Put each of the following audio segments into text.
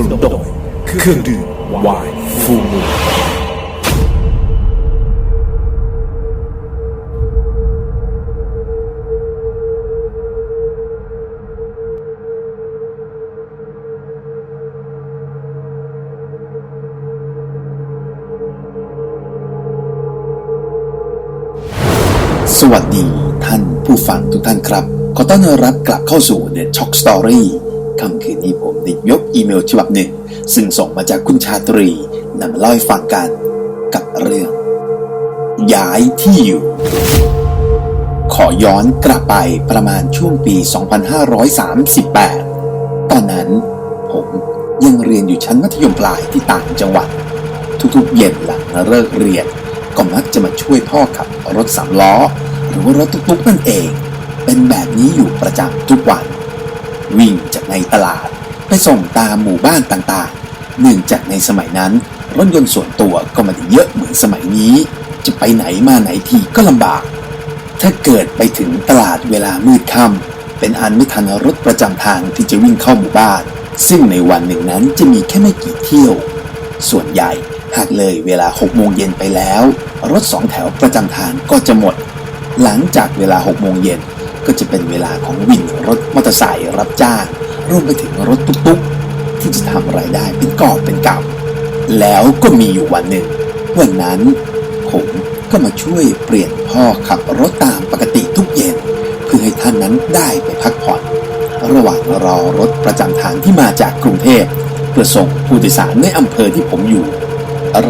นุนโดยเครื่องดื่มวายฟูมูสวัสดีท่านผู้ฟังทุกท่านครับ ขอต้อนรับกลับเข้าสู่ The Talk Story ค่ำคืนนี้ผมได้ยกอีเมลฉบับหนึ่ง ซึ่งส่งมาจากคุณชาตรีนำมาเล่าให้ฟังกันกับเรื่อง ย้ายที่อยู่ ขอย้อนกลับไปประมาณช่วงปี 2538 ตอนนั้นผมยังเรียนอยู่ชั้นมัธยมปลายที่ต่างจังหวัด ทุกๆเย็นหลังเลิกเรียน ก็มักจะมาช่วยพ่อขับรถสามล้อ หรือว่ารถตุ๊กๆนั่นเอง เป็นแบบนี้อยู่ประจำทุกวัน วิ่งจากในตลาด ไปส่งตามหมู่บ้านต่างๆ เนื่องจากในสมัยนั้นรถยนต์ส่วนตัวก็ไม่ได้เยอะเหมือนสมัยนี้ จะไปไหนมาไหนทีก็ลำบาก ถ้าเกิดไปถึงตลาดเวลามืดค่ำเป็นอันไม่ทันรถประจำทางที่จะวิ่งเข้าหมู่บ้าน ซึ่งในวันหนึ่งนั้นจะมีแค่ไม่กี่เที่ยว ส่วนใหญ่หากเลยเวลา6โมงเย็นไปแล้ว รถสองแถวประจำทางก็จะหมด หลังจากเวลา6โมงเย็น ก็จะเป็นเวลาของวินรถมอเตอร์ไซค์รับจ้างรวมไปถึงรถตุ๊กๆ ที่จะทำรายได้เป็นกอบเป็นกำแล้วก็มีอยู่วันหนึ่ง วันนั้นผมก็มาช่วยเปลี่ยนพ่อขับรถตามปกติทุกเย็น เพื่อให้ท่านนั้นได้ไปพักผ่อน ระหว่างรอรถประจำทางที่มาจากกรุงเทพเพื่อส่งผู้โดยสารในอำเภอที่ผมอยู่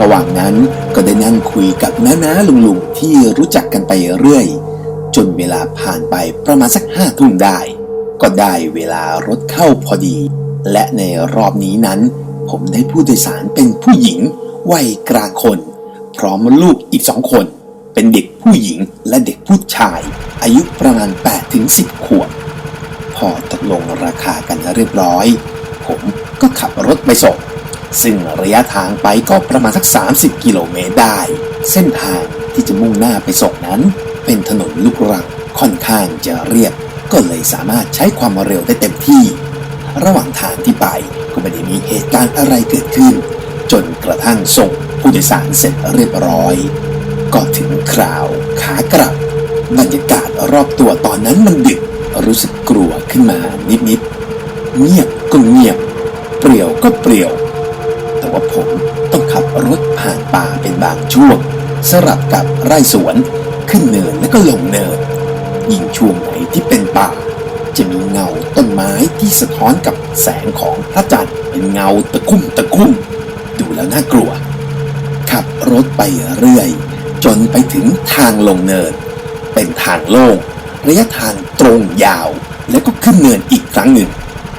ระหว่างนั้นก็ได้นั่งคุยกับน้าๆลุงๆที่รู้จักกันไปเรื่อย จนเวลาผ่านไปประมาณสักห้าทุ่มได้ ก็ได้เวลารถเข้าพอดี และในรอบนี้นั้น ผมได้ผู้โดยสารเป็นผู้หญิงวัยกลางคน พร้อมลูกอีกสองคน เป็นเด็กผู้หญิงและเด็กผู้ชาย อายุประมาณ8ถึง10 ขวบ พอตกลงราคากันเรียบร้อย ผมก็ขับรถไปส่งซึ่งระยะทางไปก็ประมาณสัก 30 กิโลเมตรได้ เส้นทางที่จะมุ่งหน้าไปส่งนั้น เป็นถนนลูกรังค่อนข้างจะเรียบ ก็เลยสามารถใช้ความเร็วได้เต็มที่ ระหว่างทางที่ไปก็ไม่ได้มีเหตุการณ์อะไรเกิดขึ้น จนกระทั่งส่งผู้โดยสารเสร็จเรียบร้อย ก็ถึงคราวขากลับบรรยากาศรอบตัวตอนนั้นมันดึกรู้สึกกลัวขึ้นมานิดๆเงียบก็เงียบ เปรี่ยวก็เปรี่ยว แต่ว่าผมต้องขับรถผ่านป่าเป็นบางช่วง สลับกับไร่สวน ขึ้นเนินแล้วก็ลงเนินยิ่งช่วงไหนที่เป็นป่า จะมีเงาต้นไม้ที่สะท้อนกับแสงของพระจันทร์เป็นเงาตะคุ่มตะคุ่มดูแล้วน่ากลัว ขับรถไปเรื่อย จนไปถึงทางลงเนิน เป็นทางโล่งระยะทางตรงยาว แล้วก็ขึ้นเนินอีกครั้งหนึ่ง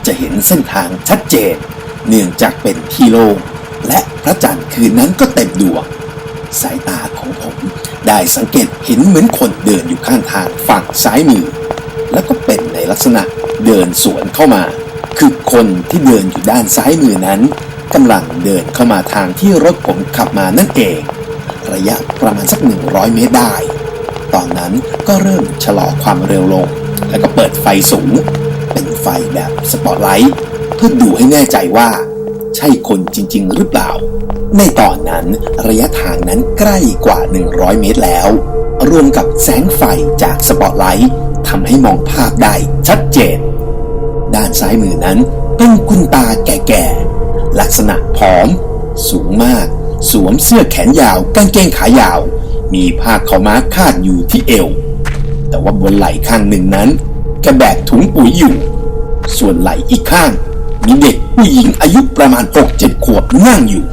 จะเห็นเส้นทางชัดเจน เนื่องจากเป็นที่โล่งและพระจันทร์คืนนั้นก็เต็มดวงสายตาของผม ได้สังเกตเห็นเหมือนคนเดินอยู่ข้างทางฝั่งซ้ายมือ แล้วก็เป็นในลักษณะเดินสวนเข้ามา คือคนที่เดินอยู่ด้านซ้ายมือนั้นกำลังเดินเข้ามาทางที่รถผมขับมานั่นเอง ระยะประมาณสัก 100 เมตรได้ ตอนนั้นก็เริ่มชะลอความเร็วลง แล้วก็เปิดไฟสูง เป็นไฟแบบสปอตไลท์เพื่อดูให้แน่ใจว่า ใช่คนจริง ๆ หรือเปล่า ในตอนนั้นระยะทางนั้นใกล้กว่า 100 เมตรแล้ว รวมกับแสงไฟจากสปอตไลท์ทำให้มองภาพได้ชัดเจน ด้านซ้ายมือนั้นเป็นคุณตาแก่ๆ ลักษณะผอม สูงมาก สวมเสื้อแขนยาวกางเกงขายาว มีผ้าขาวม้าคาดอยู่ที่เอว แต่ว่าบนไหล่ข้างหนึ่งนั้นแกแบกถุงปุ๋ยอยู่ ส่วนไหล่อีกข้างมีเด็กผู้หญิงอายุประมาณ6 7ขวบนั่งอยู่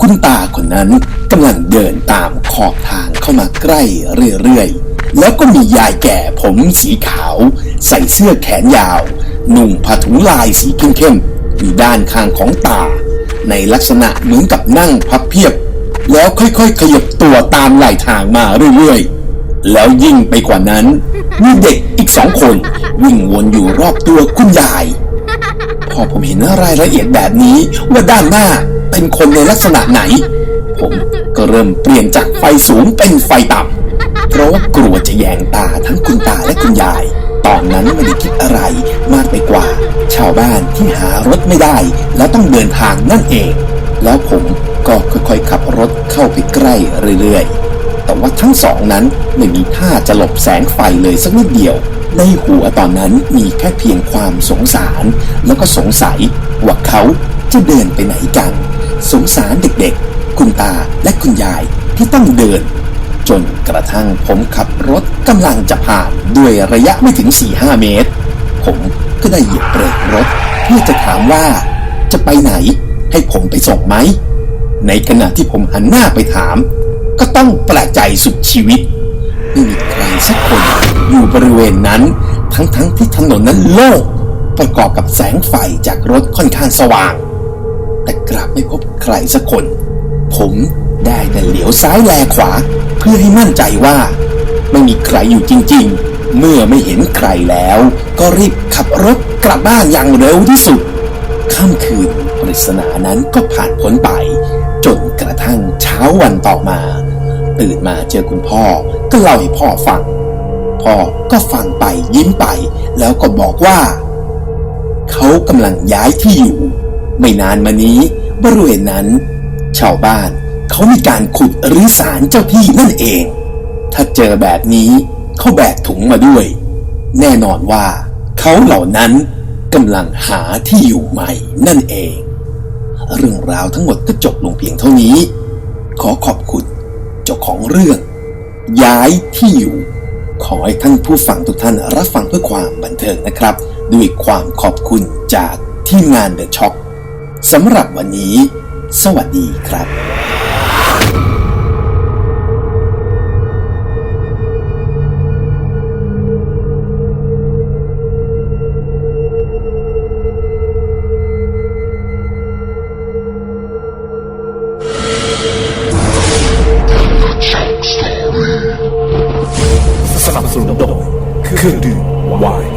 คุณตาคนนั้นกำลังเดินตามขอบทางเข้ามาใกล้เรื่อยๆ แล้วก็มียายแก่ผมสีขาว ใส่เสื้อแขนยาว นุ่งผ้าถุงลายสีเข้มๆอยู่ด้านข้างของตา ในลักษณะเหมือนกับนั่งพับเพียบ แล้วค่อยๆ ขยับตัวตามไหลทางมาเรื่อยๆ แล้วยิ่งไปกว่านั้น มีเด็กอีกสองคน วิ่งวนอยู่รอบตัวคุณยาย พอผมเห็นรายละเอียดแบบนี้ว่าด้านหน้า เป็นคนในลักษณะไหน ผมก็เริ่มเปลี่ยนจากไฟสูงเป็นไฟต่ำเพราะว่ากลัวจะแยงตาทั้งคุณตาและคุณยาย ตอนนั้นไม่ได้คิดอะไรมากไปกว่า ชาวบ้านที่หารถไม่ได้ แล้วต้องเดินทางนั่นเอง แล้วผมก็ค่อยๆขับรถเข้าไปใกล้เรื่อยๆ แต่ว่าทั้งสองนั้นไม่มีท่าจะหลบแสงไฟเลยสักนิดเดียวในหัวตอนนั้นมีแค่เพียงความสงสาร แล้วก็สงสัยว่าเขาจะเดินไปไหนกัน สงสารเด็กๆ คุณตาและคุณยายที่ต้องเดิน จนกระทั่งผมขับรถกำลังจะผ่านด้วยระยะไม่ถึง 4-5 เมตร ผมก็ได้เหยียบเบรกรถเพื่อจะถามว่า จะไปไหน ให้ผมไปส่งไหม ในขณะที่ผมหันหน้าไปถาม ก็ต้องแปลกใจสุดชีวิตไม่มีใครสักคนอยู่บริเวณนั้น ทั้งๆทที่ถนนนั้นโล่งประกอบกับแสงไฟจากรถค่อนข้างสว่าง ไม่พบใครสักคน ผมได้แต่เหลียวซ้ายแลขวา เพื่อให้มั่นใจว่า ไม่มีใครอยู่จริง ๆ เมื่อไม่เห็นใครแล้ว ก็รีบขับรถกลับบ้านอย่างเร็วที่สุดค่ำคืนปริศนานั้นก็ผ่านพ้นไป จนกระทั่งเช้าวันต่อมา ตื่นมาเจอคุณพ่อก็เล่าให้พ่อฟัง พ่อก็ฟังไปยิ้มไป แล้วก็บอกว่า เขากำลังย้ายที่อยู่ ไม่นานมานี้ บริเวณนั้น ชาวบ้านเขามีการขุดรื้อสารเจ้าที่นั่นเอง ถ้าเจอแบบนี้เขาแบกถุงมาด้วย แน่นอนว่าเขาเหล่านั้นกำลังหาที่อยู่ใหม่นั่นเอง เรื่องราวทั้งหมดก็จบลงเพียงเท่านี้ ขอขอบคุณเจ้าของเรื่อง ย้ายที่อยู่ ขอให้ท่านผู้ฟังทุกท่านรับฟังเพื่อความบันเทิงนะครับ ด้วยความขอบคุณจากทีมงานเดอะช็อค สำหรับวันนี้ สวัสดีครับสนับสนุนโดยเครื่องดื่มวาย